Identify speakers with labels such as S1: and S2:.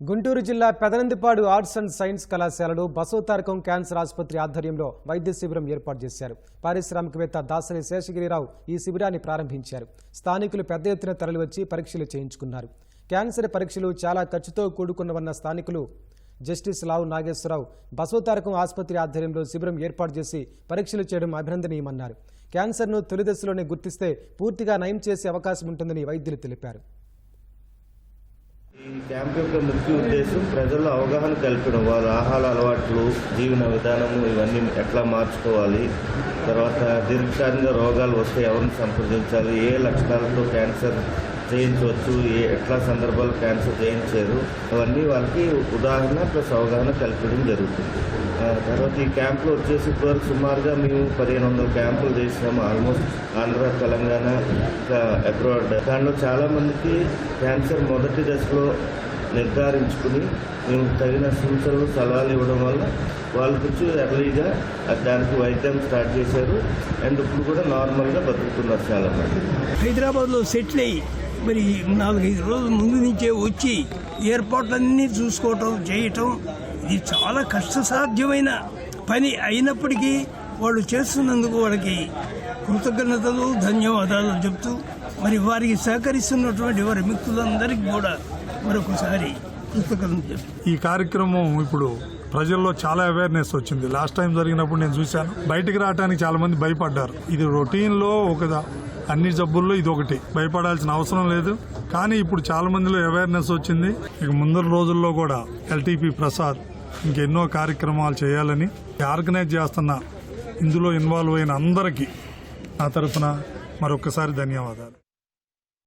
S1: గుంటూరు జిల్లా Pedanandipadu arts and science కళాశాలలో Basavatarakam cancer ఆసుపత్రి ఆధ్వర్యంలో వైద్య శిబిరం ఏర్పాటు చేశారు. పారిశ్రామికవేత్త దాసరి శేషగిరిరావు ఈ శిబిరాన్ని ప్రారంభించారు. స్థానికులు పెద్ద ఎత్తున తరలివచ్చి పరీక్షలు చేయించుకున్నారు. క్యాన్సర్ పరీక్షలు చాలా ఖర్చుతో కూడుకున్నవన్న స్థానికులు జస్టిస్ లావు నాగేశ్వరరావు బసవతారకం ఆసుపత్రి ఆధ్వర్యంలో శిబిరం ఏర్పాటు చేసి పరీక్షలు చేయడం అభినందనీయమన్నారు. క్యాన్సర్ను తొలి దశలోనే గుర్తిస్తే పూర్తిగా నయం చేసే అవకాశం ఉంటుందని వైద్యులు తెలిపారు.
S2: క్యాంప్ యొక్క ముఖ్య ఉద్దేశం ప్రజల్లో అవగాహన కల్పడం వాళ్ళ ఆహార అలవాట్లు జీవన విధానము ఇవన్నీ ఎట్లా మార్చుకోవాలి తర్వాత దీర్ఘకాలిక రోగాలు వస్తే ఎవరిని సంప్రదించాలి ఏ లక్షణాలతో క్యాన్సర్ చేయించవచ్చు ఏ ఎట్లా సందర్భాలు క్యాన్సర్ చేయించారు అవన్నీ వాళ్ళకి ఉదాహరణ ప్లస్ అవగాహన కల్పించడం జరుగుతుంది. తర్వాత ఈ క్యాంపులు వచ్చేసి ఇప్పటివరకు సుమారుగా మేము పదిహేను వందల క్యాంపులు చేసినాము ఆల్మోస్ట్ ఆంధ్ర తెలంగాణ ఇంకా అబ్రాడ్ దానిలో చాలామందికి క్యాన్సర్ మొదటి దశలో నిర్ధారించుకుని మేము తగిన సూచనలు సలహాలు ఇవ్వడం వల్ల వాళ్ళు కొంచెం ఎర్లీగా దానికి వైద్యం స్టార్ట్ చేశారు. అండ్ ఇప్పుడు కూడా నార్మల్గా బతుకుతున్నారు చాలామంది.
S3: హైదరాబాద్లో సెటిల్ అయ్యి మరి నాలుగైదు రోజుల ముందు నుంచే వచ్చి ఏర్పాట్లన్నీ చూసుకోవటం చేయటం ఇది చాలా కష్టసాధ్యమైన పని అయినప్పటికీ వాళ్ళు చేస్తున్నందుకు వాళ్ళకి కృతజ్ఞతలు ధన్యవాదాలు చెప్తూ మరి వారికి సహకరిస్తున్నటువంటి వారి మిత్రులందరికీ కూడా మరొకసారి కృతజ్ఞతలు చెప్తూ.
S4: ఈ కార్యక్రమం ఇప్పుడు ప్రజల్లో చాలా అవేర్నెస్ వచ్చింది. లాస్ట్ టైం జరిగినప్పుడు నేను చూశాను. బయటికి రావడానికి చాలా మంది భయపడ్డారు. ఇది రొటీన్లో ఒక అన్ని జబ్బుల్లో ఇది ఒకటి. భయపడాల్సిన అవసరం లేదు. కానీ ఇప్పుడు చాలా మందిలో అవేర్నెస్ వచ్చింది. ఇక ముందర రోజుల్లో కూడా ఎల్టీపీ ప్రసాద్ ఇంకెన్నో కార్యక్రమాలు చేయాలని ఆర్గనైజ్ చేస్తున్న ఇందులో ఇన్వాల్వ్ అయిన అందరికీ నా తరఫున మరొకసారి ధన్యవాదాలు.